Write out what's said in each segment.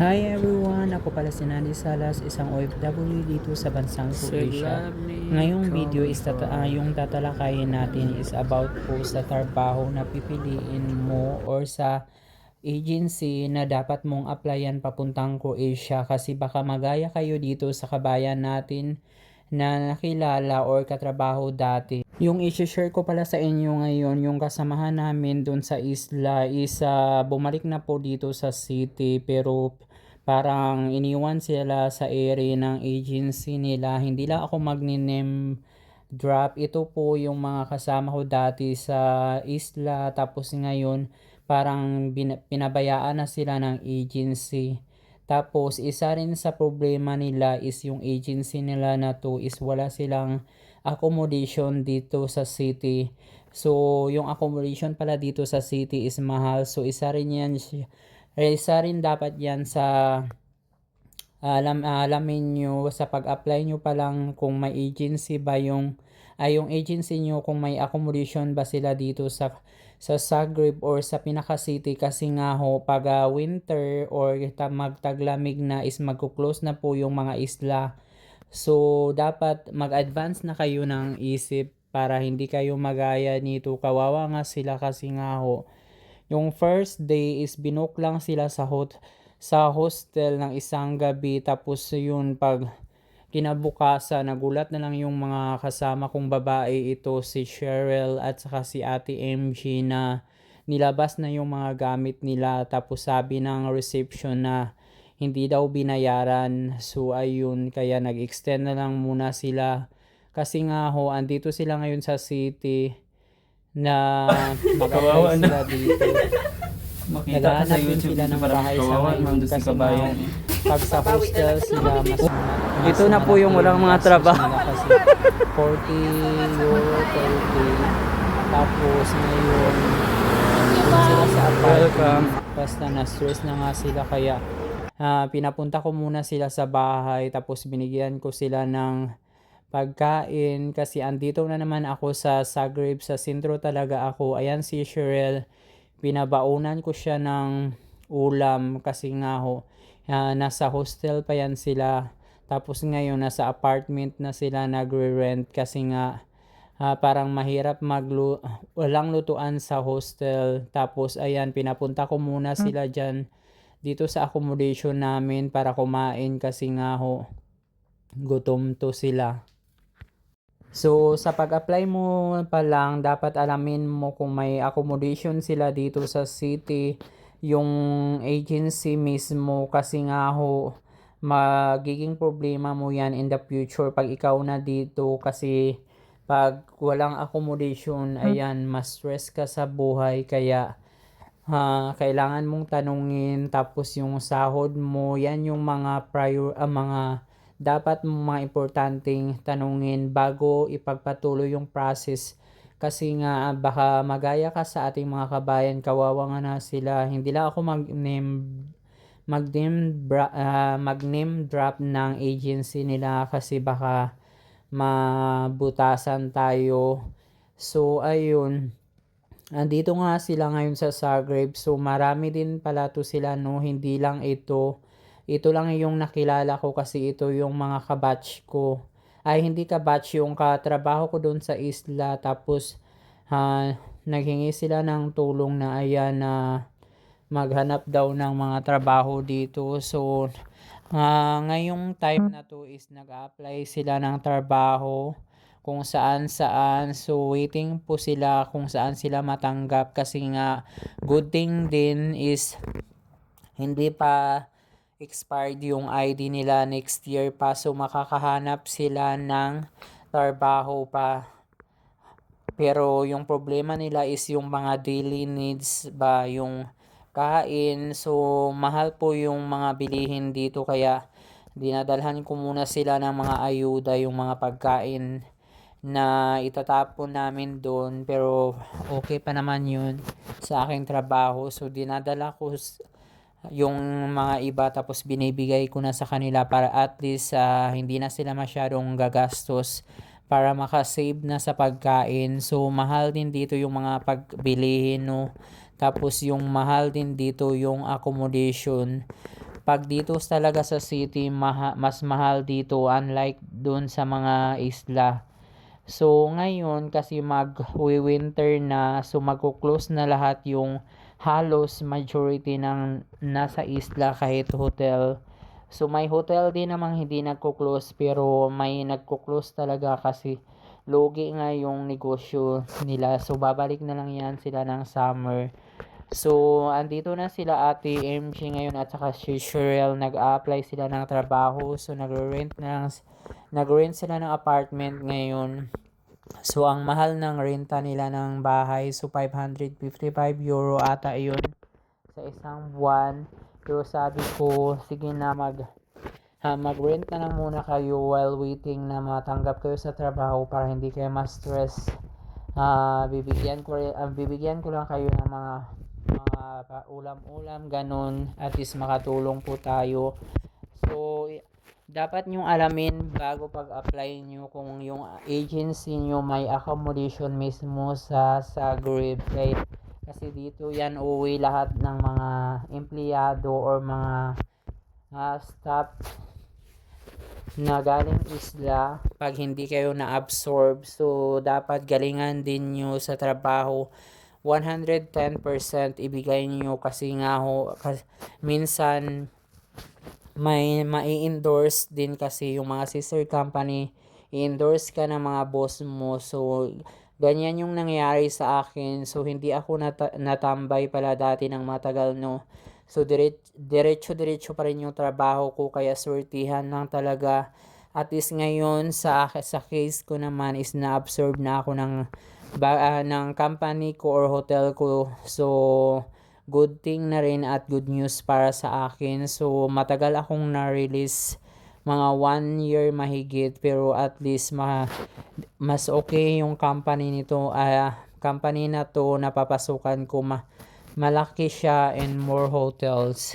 Hi everyone! Ako pala si Nani Salas, isang OFW dito sa bansang Croatia. Ngayong video is tata ah, yung tatalakayin natin is about po sa trabaho na pipiliin mo or sa agency na dapat mong applyan papuntang Croatia kasi baka magaya kayo dito sa kabayan natin na nakilala or katrabaho dati. Yung i-share ko pala sa inyo ngayon, yung kasamahan namin doon sa isla is ah, bumalik na po dito sa city pero parang iniwan sila sa area ng agency nila. Hindi lang ako mag-name drop. Ito po yung mga kasama ko dati sa isla tapos ngayon parang pinabayaan na sila ng agency. Tapos, isa rin sa problema nila is yung agency nila na to is wala silang accommodation dito sa city. So, yung accommodation pala dito sa city is mahal. So, isa rin yan, eh, isa rin dapat yan sa alam alamin nyo sa pag-apply nyo pa lang kung may agency ba yung ay yung agency nyo kung may accommodation ba sila dito sa sa Zagreb or sa pinaka city kasi nga ho pag ah, winter or ta- magtaglamig na is magko-close na po yung mga isla. So dapat mag-advance na kayo ng isip para hindi kayo magaya nito. Kawawa nga sila kasi nga ho. Yung first day is binook lang sila sa hot sa hostel ng isang gabi tapos yun pag kinabukasan nagulat na lang yung mga kasama kong babae ito si Cheryl at saka si Ate MG na nilabas na yung mga gamit nila tapos sabi ng reception na hindi daw binayaran. So ayun kaya nag-extend na lang muna sila. Kasi nga ho andito sila ngayon sa city na Kawawa mag na. sila dito. Makita ka sa YouTube sila ng bahay sa ngayon kasi kabayan. nga, pag sa hostel sila. mas, mas Ito na po yung walang mga trabaho. kasi. 40 euro per day tapos ngayon sila sa apartment. Basta na-stress na nga sila kaya ah, pinapunta ko muna sila sa bahay tapos binigyan ko sila ng pagkain kasi andito na naman ako sa Zagreb sa sentro talaga ako. Ayan si Cheryl pinabaunan ko siya ng ulam kasi nga ho ah, nasa hostel pa yan sila. Tapos ngayon nasa apartment na sila nagre-rent kasi nga ah, parang mahirap maglu walang lutuan sa hostel. Tapos ayan pinapunta ko muna sila dyan dito sa accommodation namin para kumain kasi nga ho gutom to sila. So, sa pag-apply mo pa lang, dapat alamin mo kung may accommodation sila dito sa city, yung agency mismo, kasi nga ho, magiging problema mo yan in the future pag ikaw na dito. Kasi pag walang accommodation, ayan, mas stress ka sa buhay, kaya ah, kailangan mong tanungin, tapos yung sahod mo, yan yung mga prior, ah, mga dapat mga importanteng tanungin bago ipagpatuloy yung process. Kasi nga baka magaya ka sa ating mga kabayan kawawa nga na sila. Hindi lang ako mag name mag name bra- ah, mag name drop ng agency nila kasi baka mabutasan tayo. So ayun andito nga sila ngayon sa Zagreb so marami din pala to sila no hindi lang ito ito lang yung nakilala ko kasi ito yung mga kabatch ko. Ay, hindi kabatch yung katrabaho ko doon sa isla. Tapos, ha, naghingi sila ng tulong na ayan na maghanap daw ng mga trabaho dito. So, ah, ngayong time na to is nag-apply sila ng trabaho kung saan saan. So, waiting po sila kung saan sila matanggap. Kasi nga good thing din is hindi pa expired yung ID nila next year pa. So makakahanap sila ng trabaho pa. Pero yung problema nila is yung mga daily needs ba yung kain. So mahal po yung mga bilihin dito. Kaya dinadalhan ko muna sila ng mga ayuda yung mga pagkain na itatapon namin doon pero okay pa naman yun sa aking trabaho so dinadala ko yung mga iba tapos binibigay ko na sa kanila para at least ah, hindi na sila masyadong gagastos para makasave na sa pagkain. So mahal din dito yung mga pagbilihin no. Tapos yung mahal din dito yung accommodation. pag dito talaga sa city, maha, mas mahal dito unlike dun sa mga isla. So, ngayon, kasi mag-winter na, so magkuklose na lahat yung halos majority ng nasa isla kahit hotel. So, may hotel din namang hindi nagkuklose, pero may nagkuklose talaga kasi logi nga yung negosyo nila. So, babalik na lang yan sila ng summer. So, andito na sila ate MG ngayon at saka si Sherelle. Nag-apply sila ng trabaho. So, nag-rent na lang, nag-rent sila ng apartment ngayon. So, ang mahal ng renta nila ng bahay, so 555 euro ata yun sa isang buwan. Pero sabi ko, sige na mag ha, mag-rent na lang muna kayo while waiting na matanggap kayo sa trabaho para hindi kayo ma-stress. Ah, bibigyan ko ah, bibigyan ko lang kayo ng mga mga ulam-ulam ganun at least makatulong po tayo. So, dapat nyo alamin bago pag-apply nyo kung yung agency nyo may accommodation mismo sa sa Grave Kasi dito yan uwi lahat ng mga empleyado or mga ah, staff na galing isla pag hindi kayo na-absorb. So, dapat galingan din nyo sa trabaho. 110% ibigay nyo kasi nga ho, kas- minsan may mai-endorse din kasi yung mga sister company. I-endorse ka ng mga boss mo. So ganyan yung nangyari sa akin. So hindi ako nata- natambay pala dati ng matagal no? So dire- diretso diretso pa rin yung trabaho ko. Kaya swertihan lang talaga. At least ngayon sa sa case ko naman is na-absorb na ako ng ba, ah, ng company ko or hotel ko. So good thing na rin at good news para sa akin. So, matagal akong na-release mga one year mahigit pero at least ma mas okay yung company nito ah company na to napapasukan ko ma malaki siya and more hotels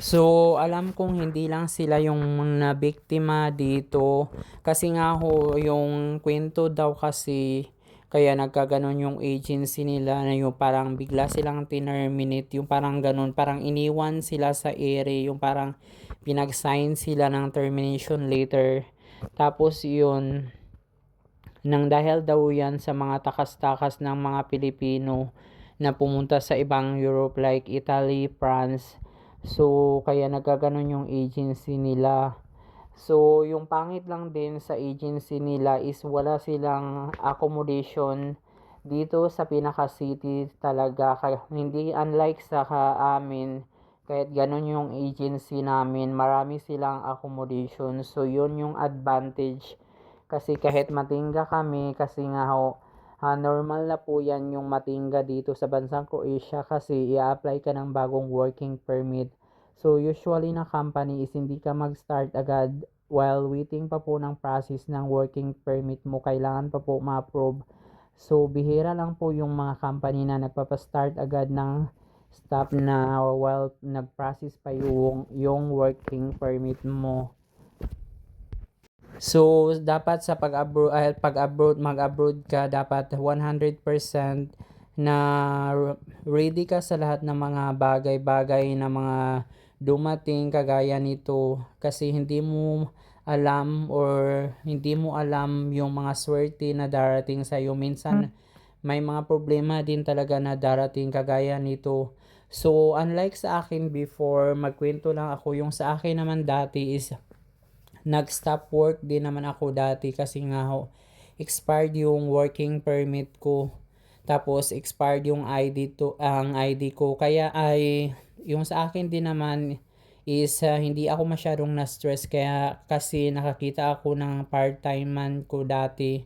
So, alam kong hindi lang sila yung nabiktima dito. Kasi nga ho, yung kwento daw kasi, kaya nagkaganon yung agency nila na yung parang bigla silang terminate, yung parang ganon, parang iniwan sila sa ere, yung parang pinag-sign sila ng termination later. Tapos yun, nang dahil daw yan sa mga takas-takas ng mga Pilipino na pumunta sa ibang Europe like Italy, France, So, kaya nagkaganon yung agency nila. So, yung pangit lang din sa agency nila is wala silang accommodation dito sa pinaka-city talaga. Kaya, hindi unlike sa amin, kahit ganon yung agency namin, marami silang accommodation. So, yun yung advantage. Kasi kahit matingga kami, kasi nga ho, Ah, normal na po yan yung matingga dito sa bansang Croatia kasi i-apply ka ng bagong working permit. So, usually na company is hindi ka mag-start agad while waiting pa po ng process ng working permit mo. Kailangan pa po ma-approve. So, bihira lang po yung mga company na nagpapa-start agad ng staff na while nag-process pa yung, yung working permit mo. So, dapat sa pag-abroad, ah, pag-abroad, mag-abroad ka, dapat 100% na ready ka sa lahat ng mga bagay-bagay na mga dumating kagaya nito kasi hindi mo alam or hindi mo alam yung mga swerte na darating sa iyo minsan may mga problema din talaga na darating kagaya nito so unlike sa akin before magkwento lang ako yung sa akin naman dati is nag-stop work din naman ako dati kasi nga ho, expired yung working permit ko. Tapos expired yung ID to ang ID ko. Kaya ay yung sa akin din naman is ah, hindi ako masyadong na-stress kaya kasi nakakita ako ng part-time man ko dati.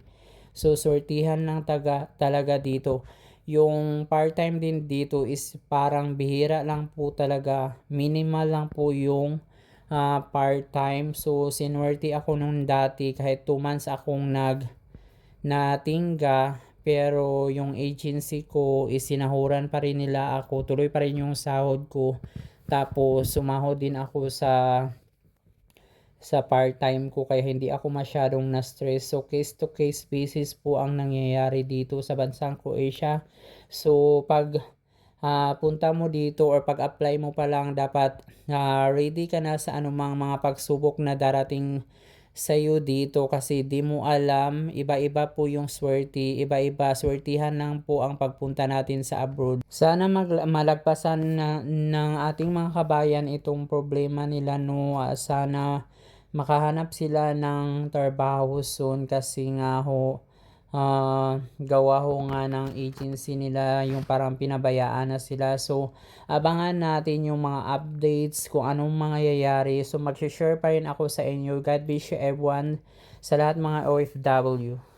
So sortihan lang taga, talaga dito. Yung part-time din dito is parang bihira lang po talaga. Minimal lang po yung ah, part-time. So, sinwerte ako nung dati kahit 2 months akong nag natingga pero yung agency ko is sinahuran pa rin nila ako. Tuloy pa rin yung sahod ko. Tapos, sumahod din ako sa sa part-time ko kaya hindi ako masyadong na-stress. So, case to case basis po ang nangyayari dito sa bansang Croatia. So, pag ah, punta mo dito or pag-apply mo pa lang dapat ah, ready ka na sa anumang mga pagsubok na darating sa'yo dito kasi di mo alam, iba-iba po yung swerte, iba-iba, swertihan lang po ang pagpunta natin sa abroad. Sana mag- malagpasan na, ng ating mga kabayan itong problema nila no, Ah, sana makahanap sila ng trabaho soon kasi nga ho, ah, gawa ho nga ng agency nila yung parang pinabayaan na sila. So, abangan natin yung mga updates kung anong mangyayari. So, mag-share pa rin ako sa inyo. God bless you everyone sa lahat mga OFW.